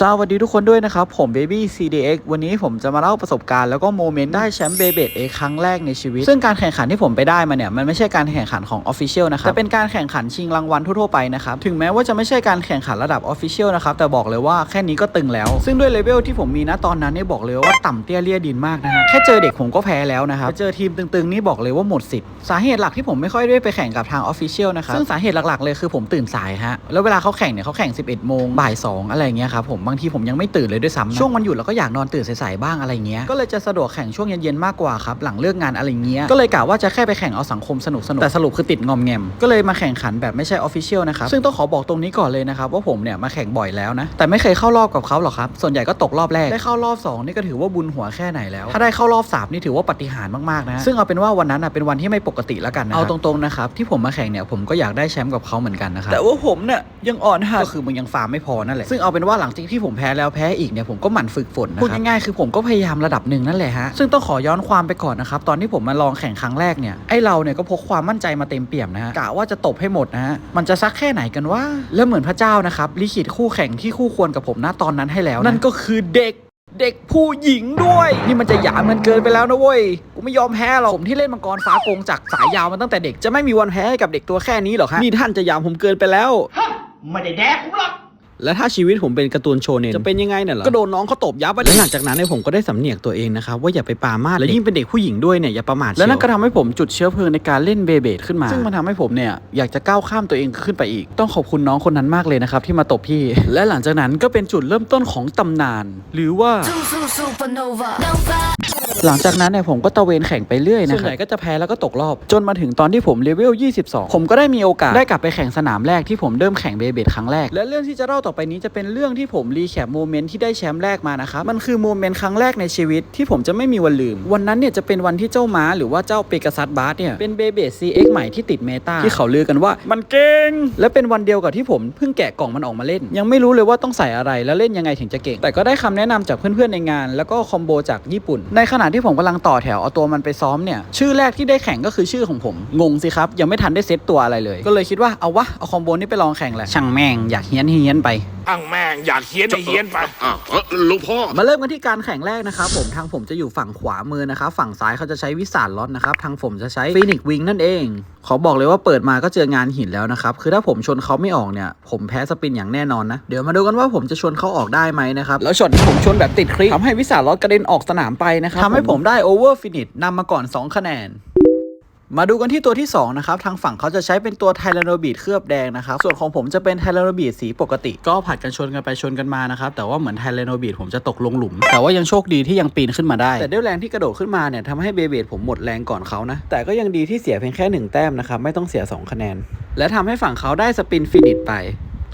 สวัสดีทุกคนด้วยนะครับ ผม Baby CDX วันนี้ผมจะมาเล่าประสบการณ์แล้วก็โมเมนต์ได้แชมป์เบเบดเอครั้งแรกในชีวิต ซึ่งการแข่งขันที่ผมไปได้มาเนี่ย มันไม่ใช่การแข่งขันของ Official นะครับแต่เป็นการแข่งขันชิงรางวัลทั่วๆไปนะครับ ถึงแม้ว่าจะไม่ใช่การแข่งขันระดับ Official นะครับ แต่บอกเลยว่าแค่นี้ก็ตึงแล้ว ซึ่งด้วยเลเวลที่ผมมีณตอนนั้นเนี่ยบอกเลยว่าต่ำเตี้ยเลี่ยดินมากนะฮะแค่เจอเด็กผมก็แพ้แล้วนะครับเจอทีมตึงๆนี่บอกเลยว่าหมดสิทธิ์สาเหตุหลักที่ผมไม่ค่อยได้ไปแข่งกับทาง Official นะครับซึ่งสาเหตุหลักๆเลยคือผมตื่นสายฮะแล้วเวลาเขาแข่งเนี่ยเขาแข่ง 11โมงบ่าย2อะไรเงี้ยครับผมบางทีผมยังไม่ตื่นเลยด้วยซ้ำนะช่วงวันหยุดเราก็อยากนอนตื่นสายๆบ้างอะไรเงี้ยก็เลยจะสะดวกแข่งช่วงเย็นๆมากกว่าครับหลังเลิกงานอะไรเงี้ยก็เลยกะว่าจะแค่ไปแข่งเอาสังคมสนุกๆแต่สรุปคือติดงอมแงมก็เลยมาแข่งขันแบบไม่ใช่ Official นะครับซึ่งต้องขอบอกตรงนี้ก่อนเลยนะครับว่าผมเนี่ยมาแข่งบ่อยแล้วนะแต่ไม่เคยเข้ารอบกับเขาหรอกครับส่วนใหญ่ก็ตกรอบแรกได้เข้ารอบสองนี่ก็ถือว่าบุญหัวแค่ไหนแล้ว ถ้าได้เข้ารอบสามนี่ถือว่าปาฏิหารย์มากๆนะซึ่งเอาเป็นว่าวันนั้นนะเป็นวันที่ไม่ปกติแล้วกันนะเอาตรงๆนะครับที่ผมมาแข่งเนี่ยผมก็อยากได้แชมป์กับเขาเหมือนกันนะครับแต่ว่าผมเนี่ยยังอ่อนหัดก็คือมึงยังฟาร์มไม่พอนั่นแหละซึ่งเอาเป็นว่าหลังจากที่ผมแพ้แล้วแพ้อีกเนี่ยผมก็หมั่นฝึกฝนนะครับพูดง่ายๆคือผมก็พยายามระดับหนึ่งนั่นแหละฮะซึ่งต้องขอย้อนความไปก่อนนะครับตอนที่ผมมาลองแข่งครั้งแรกเนี่ยไอเราเนี่ยก็พกความมั่นใจมาเต็มเปี่ยมนะฮะกะว่าจะตบให้หมดนะฮะมันจะซักแค่ไหนกันว่าแล้วเหมือนพระเจ้านะครับลิขิตคู่แข่งที่คู่ควรกับผมณตอนนั้นให้แล้วนะนั่นก็คือเด็กเด็กผู้หญิงด้วย นี่มันจะหยามมันเกินไปแล้วนะเว้ยกูไม่ยอมแพ้หรอกผมที่เล่นมังกรฟ้าโกงจากสายยาวมาตั้งแต่เด็กจะไม่มีวันแพ้ให้กับเด็กตัวแค่นี้หรอกฮะนี่ท่านจะหยามผมเกินไปแล้วไม่ได้แดกกูหรอก แล้วถ้าชีวิตผมเป็นการ์ตูนโชเนนจะเป็นยังไงเนี่ยเหรอก็โดนน้องเขาตบยับไปแล้วหลังจากนั้นเนี่ยผมก็ได้สำเนียกตัวเองนะครับว่าอย่าไปปรามาสและยิ่งเป็นเด็กผู้หญิงด้วยเนี่ยอย่าประมาทแล้วนั่นก็ทำให้ผมจุดเชื้อเพลิงในการเล่นเบเบดขึ้นมา ซึ่งมันทำให้ผมเนี่ยอยากจะก้าวข้ามตัวเองขึ้นไปอีก ต้องขอบคุณน้องคนนั้นมากเลยนะครับที่มาตบพี่ และหลังจากนั้นก็เป็นจุดเริ่มต้นของตำนาน หรือว่า Super supernova. Nova. หลังจากนั้นเนี่ยผมก็ตะเวนแข่งไปเรื่อยนะครับส่วนใหญ่ก็จะแพ้แล้วก็ตกรอบ จนมาถึงตอนที่ผมเลเวล 22 ผมก็ได้มีโอกาสได้กลับไปแข่งสนามแรกที่ผมเริ่มแข่งเบเบดครั้งแรก และเรื่องที่จะเล่าต่อไปนี้จะเป็นเรื่องที่ผมรีแคปโมเมนต์ที่ได้แชมป์แรกมานะครับ มันคือโมเมนต์ครั้งแรกในชีวิตที่ผมจะไม่มีวันลืม วันนั้นเนี่ยจะเป็นวันที่เจ้าม้าหรือว่าเจ้าเปกัสซัสบาร์เนี่ยเป็นเบเบด CX ใหม่ที่ติดเมตาที่เขาลือกันว่า มันเก่ง และเป็นวันเดียวกับที่ผมเพิ่งแกะกล่องมันออกมาเล่น ยังไม่รู้เลยว่าต้องใส่อะไรแล้วเล่นยังไงถึงจะเก่ง แต่ก็ได้คำแนะนำจากเพื่อนๆในงาน แล้วก็คอมโบจากญี่ปุ่น ในขณะที่ผมกำลังต่อแถวเอาตัวมันไปซ้อมเนี่ยชื่อแรกที่ได้แข่งก็คือชื่อของผม งงสิครับยังไม่ทันได้เซตตัวอะไรเลย ก็เลยคิดว่าเอาวะเอาคอมโบนี้ไปลองแข่งแหละช่างแม่งอยากเฮี้ยนเฮี้ยนไปอังแม่งอยากเฮี้ยนให้เฮี้ยนไปอ้าวเอ้อหลวงพ่อมาเริ่มกันที่การแข่งแรกนะครับผมทางผมจะอยู่ฝั่งขวามือนะครับฝั่งซ้ายเขาจะใช้วิสารล็อตนะครับทางผมจะใช้ฟีนิกวิงนั่นเองขอบอกเลยว่าเปิดมาก็เจองานหินแล้วนะครับคือถ้าผมชนเขาไม่ออกเนี่ยผมแพ้สปินอย่างแน่นอนนะเดี๋ยวมาดูกันว่าผมจะชนเขาออกได้ไหมนะครับแล้วช็อตที่ผมชนแบบติดคลิกทำให้วิสารล็อตกระเด็นออกสนามไปนะครับทำให้ให้ผมได้โอเวอร์ฟินิชนำมาก่อน 2 คะแนน มาดูกันที่ตัวที่ 2 นะครับ ทางฝั่งเขาจะใช้เป็นตัวไทแรโนบีดเคลือบแดงนะครับ ส่วนของผมจะเป็นไทแรโนบีดสีปกติ ก็ผัดกันชนกันไปชนกันมานะครับ แต่ว่าเหมือนไทแรโนบีดผมจะตกลงหลุม แต่ว่ายังโชคดีที่ยังปีนขึ้นมาได้ แต่ด้วยแรงที่กระโดดขึ้นมาเนี่ยทำให้เบเบดผมหมดแรงก่อนเขานะ แต่ก็ยังดีที่เสียเพียงแค่หนึ่งแต้มนะครับ ไม่ต้องเสีย 2 คะแนน และทำให้ฝั่งเขาได้สปินฟินิชไป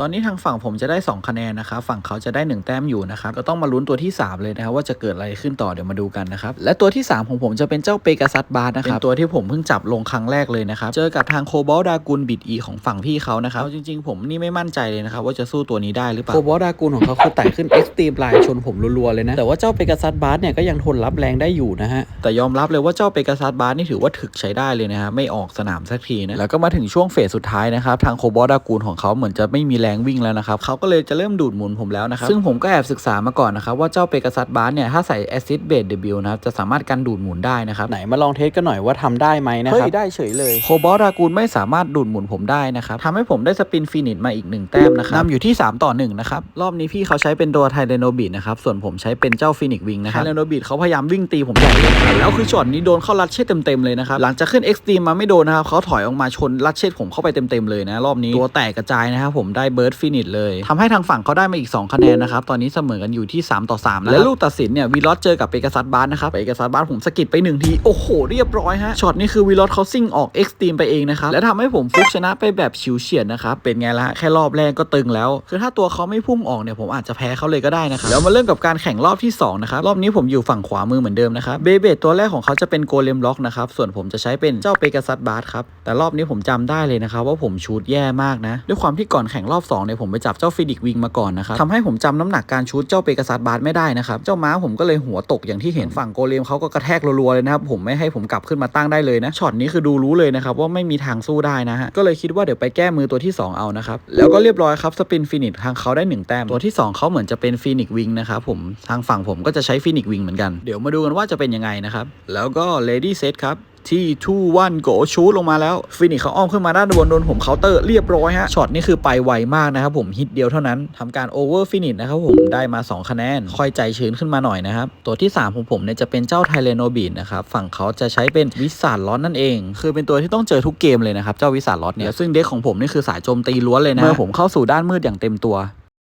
ตอนนี้ทางฝั่งผมจะได้ 2 คะแนนนะครับฝั่งเขาจะได้ 1 แต้มอยู่นะครับก็ต้องมาลุ้นตัวที่ 3 เลยนะครับว่าจะเกิดอะไรขึ้นต่อเดี๋ยวมาดูกันนะครับและตัวที่ 3 ของผมจะเป็นเจ้าเปกาซัสบาร์นะครับเป็นตัวที่ผมเพิ่งจับลงครั้งแรกเลยนะครับเจอกับทางโคบอลดากุลบิดอีของฝั่งพี่เขานะครับเอาจริงๆ ผมนี่ไม่มั่นใจเลยนะครับว่าจะสู้ตัวนี้ได้หรือเปล่าโคบอลดากุลของเขาคือไต่ขึ้น Extreme Line ชนผมรัวๆเลยนะแต่ว่าเจ้าเปกาซัสบาร์เนี่ยก็ยังทนรับแรงได้อยู่นะฮะแต่ยอมรับเลยว่าเจ้าเปกาซัสบาร์นี่ถือว่าถึกใช้ได้เลยนะฮะไม่ออกสนามสักทีนะแล้วก็มาถึงช่วงเฟสสุดท้ายนะครับทางโคบอลดากุลของเขาเหมือนจะไม่มีแรงวิ่งแล้วนะครับเขาก็เลยจะเริ่มดูดหมุนผมแล้วนะครับซึ่งผมก็แอบศึกษามาก่อนนะครับว่าเจ้าเปกาซัสบาร์เนี่ยถ้าใส่แอซิดเบสเดบิวนะครับจะสามารถกันดูดหมุนได้นะครับไหนมาลองเทสกันหน่อยว่าทำได้ไหมนะครับเฮ้ยได้เฉยเลยโคบอลดากูลไม่สามารถดูดหมุนผมได้นะครับทำให้ผมได้สปินฟินิชมาอีกหนึ่งแต้มนะครับนำอยู่ที่ 3 ต่อ1นะครับรอบนี้พี่เขาใช้เป็นตัวไทเรโนบิดนะครับส่วนผมใช้เป็นเจ้าฟินิกวิงนะครับไทเรโนบิดเขาพยายามวิ่งตีผมใหญ่เลยนะครับแล้วคือช็อตนี้โดนเข้ารัดเช่เต็มๆเลยนะครับหลังจากขึ้นเอ็กซ์ตรีมมาไม่โดนนะครับเขาถอยออกมาชนรัดเช่ผมเข้าไปเต็มๆเลยนะรอบนี้ตัวแตกกระจายนะครับผมได้เบิร์ดฟินิชเลยทำให้ทางฝั่งเขาได้มาอีก 2 คะแนนนะครับ ตอนนี้เสมอกันอยู่ที่ 3 ต่อ 3 แล้วและลูกตัดสินเนี่ยวีลอสเจอกับเปกัสซัสบาร์นะครับเปกัสซัสบาร์ผมสะกิดไปหนึ่งทีโอ้โหเรียบร้อยฮะช็อตนี้คือวีลอสเขาซิ่งออกเอ็กซ์ตีมไปเองนะครับและทำให้ผมฟุกชนะไปแบบฉิวเฉียดนะครับเป็นไงละแค่รอบแรกก็ตึงแล้ว คือถ้าตัวเขาไม่พุ่งออกเนี่ยผมอาจจะแพ้เขาเลยก็ได้นะครับแล้วมาเริ่มกับการแข่งรอบที่สองนะครับรอบนี้ผมอยู่ฝั่งขวามือเหมือนเดิมนะครับเบเบตตัวแรกของเขาจะเป็นโกเลมล็อกนะครับส่วนผมจะใช้เป็นเจ้าเปกัสซัสบาร์ครับแต่รอบนี้ผมจำได้เลยนะครับว่าผมชูดแย่มากนะด้วยความที่ก่อนแข่งรอบ2เนี่ยผมไปจับเจ้าฟินิกวิงมาก่อนนะครับทำให้ผมจำน้ำหนักการชูดเจ้าเปกัสซัสบาร์ไม่ได้นะครับเจ้าม้าผมก็เลยหัวตกอย่างที่เห็นฝั่งโกเลมเขาก็กระแทกรัวๆเลยนะครับผมไม่ให้ผมกลับขึ้นมาตั้งได้เลยนะช็อตนี้คือดูรู้เลยนะครับว่าไม่มีทางสู้ได้นะฮะก็เลยคิดว่าเดี๋ยวไปแก้มือตัวที่ 2 เอานะครับแล้วก็เรียบร้อยครับสปินฟินิชทางเขาได้ 1 แต้มตัวที่ 2เขาเหมือนจะเป็นฟินิกวิงนะครับผมทางฝั่งผมก็จะใช้ฟินิกวิงเหมือนกันเดี๋ยวมาดูกันว่าจะเป็นยังไงนะครับแล้วก็เลดี้เซตครับ ที่ทูวันโกชูดลงมาแล้วฟินิกเขาอ้อมขึ้นมาด้านบนโดนผมเคาน์เตอร์เรียบร้อยฮะช็อตนี้คือไปไวมากนะครับผมฮิตเดียวเท่านั้นทำการโอเวอร์ฟินิชนะครับผมได้มา 2 คะแนน ค่อยใจชื้นขึ้นมาหน่อยนะครับ ตัวที่ 3 ของผมเนี่ยจะเป็นเจ้าไทเลโนบีดนะครับ ฝั่งเขาจะใช้เป็นวิสาดลอตนั่นเอง คือเป็นตัวที่ต้องเจอทุกเกมเลยนะครับ เจ้าวิสาดลอตเนี่ยซึ่งเด็กของผมนี่คือสายโจมตีล้วนเลยนะเมื่อผมเข้าสู่ด้านมืดอย่างเต็มตัว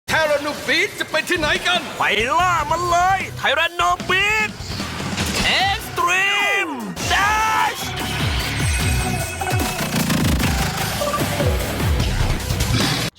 แทรนูฟีดจะไปที่ไหนกันไปล่ามันเลยไทแรนโนบีด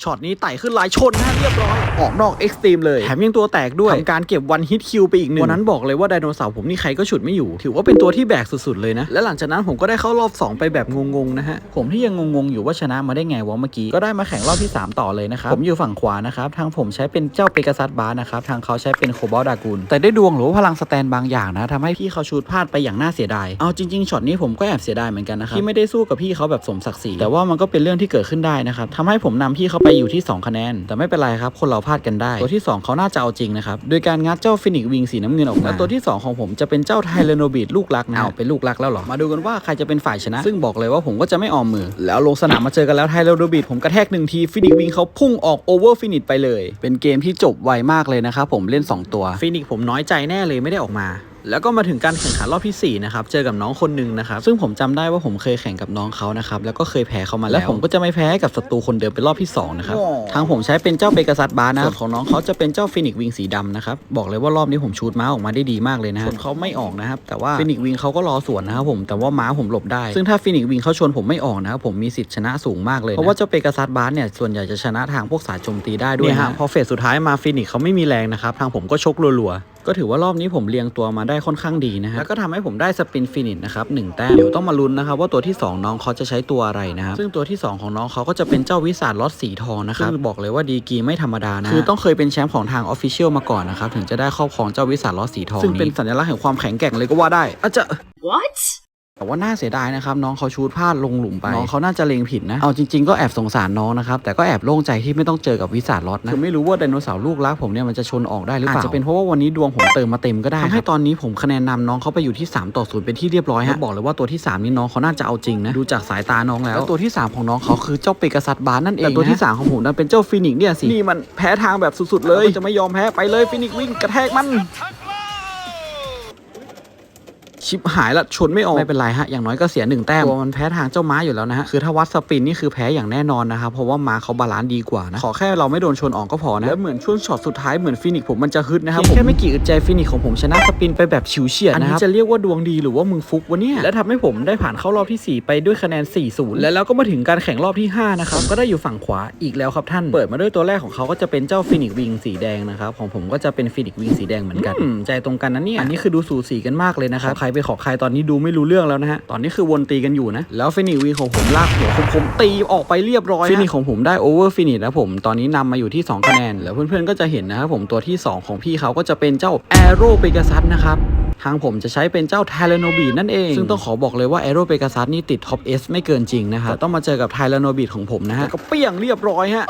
ช็อตนี้ไต่ขึ้นลายชนนะเรียบร้อย ออกนอกเอ็กซ์ตรีมเลย แถมยังตัวแตกด้วยทำการเก็บวันฮิตคิวไปอีกหนึ่งวันนั้นบอกเลยว่าไดโนเสาร์ผมนี่ใครก็ฉุดไม่อยู่ ถือว่าเป็นตัวที่แบกสุดๆเลยนะ และหลังจากนั้นผมก็ได้เข้ารอบ 2 ไปแบบงงๆนะฮะ ผมที่ยังงงๆอยู่ว่าชนะมาได้ไงวะเมื่อกี้ ก็ได้มาแข่งรอบที่ 3 ต่อเลยนะครับผมอยู่ฝั่งขวานะครับทางผมใช้เป็นเจ้าเปกัสซัสบาร์นะครับทางเขาใช้เป็นโคบอลดากูลแต่ได้ดวงหรือว่าพลังสแตนบางอย่างนะทำให้พี่เขาชูดพลาดไปอย่างน่าเสียดายเอาจริงๆช็อตนี้ผมก็แอบเสียดายเหมือนกันนะครับที่ไม่ได้สู้กับพี่เขาแบบสมศักดิ์ศรีแต่ว่ามันก็เป็นเรื่องที่เกิดขึ้นได้นะครับทำให้ผมนำพี่เขาไปอยู่ที่ 2 คะแนน แต่ไม่เป็นไรครับ คนเราพลาดกันได้ ตัวที่ 2 เขาน่าจะเอาจริงนะครับ โดยการงัดเจ้าฟินิกวิงสีน้ำเงินออกมาและตัวที่ 2 ของผมจะเป็นเจ้าไทเลโนบีดลูกรักนะเอาเป็นลูกรักแล้วเหรอ มาดูกันว่าใครจะเป็นฝ่ายชนะ ซึ่งบอกเลยว่าผมก็จะไม่ออมมือ แล้วลงสนามมาเจอกันแล้วไทเลโนบีดผมกระแทกหนึ่งทีฟินิกวิงเขาพุ่งออกโอเวอร์ฟินิชไปเลย เป็นเกมที่จบไวมากเลยนะครับผมเล่น 2 ตัวฟินิกผมน้อยใจแน่เลยไม่ได้ออกมา แล้วก็มาถึงการแข่งขันรอบที่ 4 นะครับ เจอกับน้องคนหนึ่งนะครับ ซึ่งผมจำได้ว่าผมเคยแข่งกับน้องเขานะครับ แล้วก็เคยแพ้เขามาแล้ว แล้วผมก็จะไม่แพ้ให้กับศัตรูคนเดิมเป็นรอบที่ 2 นะครับ ทางผมใช้เป็นเจ้าเปกัสซัสบาร์นะครับของน้องเขาจะเป็นเจ้าฟินิกวิงสีดำนะครับ บอกเลยว่ารอบนี้ผมชูดม้าออกมาได้ดีมากเลยนะฮะเขาไม่ออกนะครับ แต่ว่าฟินิกวิงเขาก็รอสวนนะครับผม แต่ว่าม้าผมหลบได้ ซึ่งถ้าฟินิกวิงเขาชนผมไม่ออกนะครับ ผมมีสิทธิ์ชนะสูงมากเลยนะเพราะว่าเจ้าเปกัสซัสบาร์เนี่ย ส่วนใหญ่จะชนะทางพวกสายโจมตีได้ด้วยนะฮะพอเฟสสุดท้ายมาฟินิกเขาไม่มีแรงนะครับทางผมก็ชกรัวๆ ก็ถือว่ารอบนี้ผมเรียงตัวมาได้ค่อนข้างดีนะฮะ แล้วก็ทำให้ผมได้สปินฟินิชนะครับหนึ่งแต้ม เดี๋ยวต้องมาลุ้นนะครับว่าตัวที่ 2 น้องเขาจะใช้ตัวอะไรนะครับ ซึ่งตัวที่ 2 ของน้องเขาก็จะเป็นเจ้าวิสาดลอดสีทองนะครับซึ่งบอกเลยว่าดีกรีไม่ธรรมดานะ คือต้องเคยเป็นแชมป์ของทางออฟฟิเชียลมาก่อนนะครับถึงจะได้ครอบครองเจ้าวิสาดลอดสีทองซึ่งเป็นสัญลักษณ์แห่งความแข็งแกร่งเลยก็ว่าได้อาจจะ What แต่ว่าน่าเสียดายนะครับน้องเขาชูดพลาดลงหลุมไปน้องเขาน่าจะเลงผิดนะเอาจริงๆก็แอบสงสารน้องนะครับแต่ก็แอบโล่งใจที่ไม่ต้องเจอกับวิสาดลอดนะคือไม่รู้ว่าไดโนเสาร์ลูกรักผมเนี่ยมันจะชนออกได้หรือเปล่าอาจจะเป็นเพราะว่าวันนี้ดวงผมเติมมาเต็มก็ได้ทำให้ตอนนี้ผมคะแนนนำน้องเขาไปอยู่ที่ 3 ต่อ0เป็นที่เรียบร้อยฮะบอกเลยว่าตัวที่ 3 นี่น้องเขาน่าจะเอาจริงนะดูจากสายตาน้องแล้วแล้วตัวที่ 3 ของน้องเขาคือเจ้าเปกัสซัสบาร์นั่นเองแต่ตัวที่ 3 ของผมนั้นเป็นเจ้าฟินิกซ์เนี่ยสินี่มันแพ้ทางแบบสุดๆเลยจะไม่ยอมแพ้ไปเลยฟินิกซ์วิ่งกระแทกมัน ชิบหายละชนไม่ออกไม่เป็นไรฮะอย่างน้อยก็เสียหนึ่งแต้มตัวมันแพ้ทางเจ้าม้าอยู่แล้วนะฮะคือถ้าวัดสปินนี่คือแพ้อย่างแน่นอนนะครับเพราะว่าม้าเขาบาลานซ์ดีกว่านะขอแค่เราไม่โดนชนออกก็พอนะแล้วเหมือนช่วงช็อตสุดท้ายเหมือนฟินิกซ์ผมมันจะฮึดนะครับแค่ไม่กี่อึดใจฟินิกซ์ของผมชนะสปินไปแบบฉิวเฉียดนะครับอันนี้จะเรียกว่าดวงดีหรือว่ามึงฟุกวะเนี่ยและทำให้ผมได้ผ่านเข้ารอบที่ 4 ไปด้วยคะแนน 4-0 และแล้วก็มาถึงการแข่งรอบที่5นะครับก็ได้อยู่ฝั่งขวาอีกแล้วครับท่านเปิดมาด้วยตัวแรกของเขาก็จะเป็นเจ้าฟินิกซ์วิงสีแดงนะครับของผมก็จะเป็นฟินิกซ์วิงสีแดงเหมือนกันอืมใจตรงกันนะเนี่ยอันนี้คือดูสูสีกันมากเลยนะครับใครไปขอใครตอนนี้ดูไม่รู้เรื่องแล้วนะฮะ ตอนนี้คือวนตีกันอยู่นะ แล้วฟินิวิงของผมลากหัวคมตีออกไปเรียบร้อยฟินิของผมได้โอเวอร์ฟินิชแล้วผมตอนนี้นำมาอยู่ที่ 2 คะแนน แล้วเพื่อนๆก็จะเห็นนะครับผมตัวที่ 2 ของพี่เขาก็จะเป็นเจ้าแอโรเปก a ซัสนะครับทางผมจะใช้เป็นเจ้าไทเลโนบีนั่นเอง ซึ่งต้องขอบอกเลยว่า a อโรเปก a ซัสนี่ติดท็อป S ไม่เกินจริงนะครับต่ต้องมาเจอกับไทเลโนบีของผมนะฮะก็เปี้ยงเรียบร้อยฮะ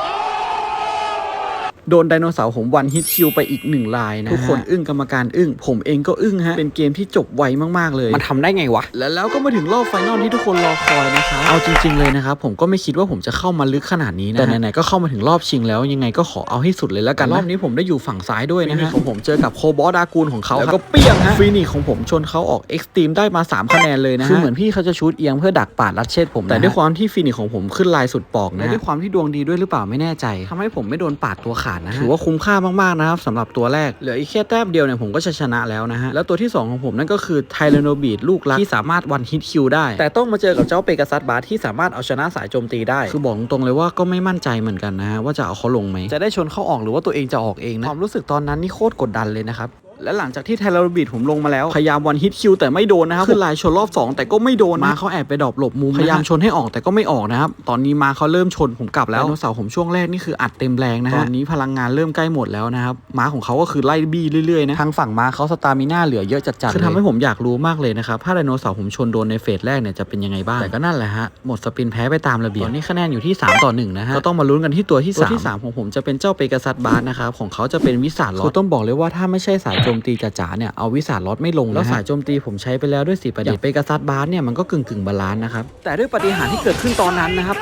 โดนไดโนเสาร์ผมวันฮิตคิวไปอีกหนึ่งลายนะทุกคนอึ้งกรรมการอึ้ง ผมเองก็อึ้งฮะ เป็นเกมที่จบไวมากๆเลย มันทำได้ไงวะ แล้วแล้วก็มาถึงรอบไฟนอลที่ทุกคนรอคอยนะครับเอาจริง ๆเลยนะครับผมก็ไม่คิดว่าผมจะเข้ามาลึกขนาดนี้นะแต่ไหนๆก็เข้ามาถึงรอบชิงแล้วยังไงก็ขอเอาให้สุดเลยแล้วกันรอบนี้ผมได้อยู่ฝั่งซ้ายด้วยนะฮะของผมเจอกับโคบอสดากูลของเขาแล้วก็เปี้ยงฮะฟีนิกของผมชนเขาออกเอ็กซ์ตรีมได้มา3คะแนนเลยนะฮะคือเหมือนพี่เขาจะชูดเอียงเพื่อดักปาดลัดเชดผมนะแต่ด้วยความที่ฟีนิกของผมขึ้นลายสุดปอกนะด้วยความที่ดวงดีด้วยหรือเปล่าไม่แน่ใจทำให้ผมไม่โดนปาดตัวขาดนะฮะถือว่าคุ้มค่ามากๆนะครับสำหรับตัวแรกเหลืออีกแค่แต้มเดียวเนี่ยผมก็จะชนะแล้วนะฮะแล้วตัวที่ 2 ของผมนั่นก็คือไทเลโนบีดลูกรักที่สามารถวันฮิตคิวได้ แต่ต้องมาเจอกับเจ้าเปกัสซัสบาร์ที่สามารถเอาชนะสายโจมตีได้ คือบอกตรงๆเลยว่าก็ไม่มั่นใจเหมือนกันนะฮะว่าจะเอาเขาลงไหมจะได้ชนเขาออกหรือว่าตัวเองจะออกเองนะความรู้สึกตอนนั้นนี่โคตรกดดันเลยนะครับ และหลังจากที่ไทเลอร์บีดผมลงมาแล้ว พยายามวันฮิตคิวแต่ไม่โดนนะครับขึ้นลายชนรอบ 2 แต่ก็ไม่โดนมาเขาแอบไปดรอปหลบมุมพยายามชนให้ออกแต่ก็ไม่ออกนะครับ ตอนนี้มาเขาเริ่มชนผมกลับแล้วไดโนเสาร์ผมช่วงแรกนี่คืออัดเต็มแรงนะฮะตอนนี้พลังงานเริ่มใกล้หมดแล้วนะครับม้าของเขาก็คือไล่บี้เรื่อยๆนะทางฝั่งม้าเขาสตามิน่าเหลือเยอะจัดๆคือทำให้ผมอยากรู้มากเลยนะครับถ้าไดโนเสาร์ผมชนโดนในเฟสแรกเนี่ยจะเป็นยังไงบ้างแต่ก็นั่นแหละฮะหมดสปินแพ้ไปตามระเบียบตอนนี้คะแนนอยู่ที่ 3 ต่อ1นะฮะก็ต้องมาลุ้นกันที่ตัวที่3ที่ 3 ของผมจะเป็นเจ้าเปกัสซัสบาร์นะครับของเขาจะเป็นวิสาลอดคือต้องบอกเลยว่าถ้าไม่ใช่สายโจมตีจ๋าๆเนี่ยเอาวิสาลอดไม่ลงแล้วสายโจมตีผมใช้ไปแล้วด้วยสีประดิษฐ์เปกัสซัสบาร์เนี่ยมันก็กึ่งกึ่งๆบาลานซ์นะครับแต่ด้วยปฏิหารย์ที่เกิดขึ้นตอนนั้นนะครับ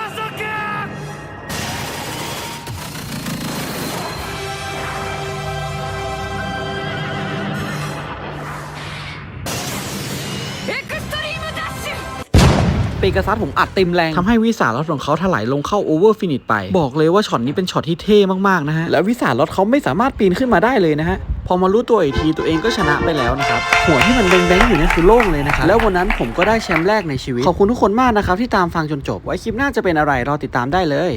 เปกัสซัสผมอัดเต็มแรงทำให้วิสาลอดของเขาถลายลงเข้าโอเวอร์ฟินิชไป บอกเลยว่าช็อตนี้เป็นช็อตที่เท่มากๆนะฮะ แล้ววิสาลอดเขาไม่สามารถปีนขึ้นมาได้เลยนะฮะพอมารู้ตัวอีกทีตัวเองก็ชนะไปแล้วนะครับ หัวที่มันแบงๆอยู่เนี่ยคือโล่งเลยนะครับ แล้ววันนั้นผมก็ได้แชมป์แรกในชีวิต ขอบคุณทุกคนมากนะครับที่ตามฟังจนจบ ไว้คลิปหน้าจะเป็นอะไรรอติดตามได้เลย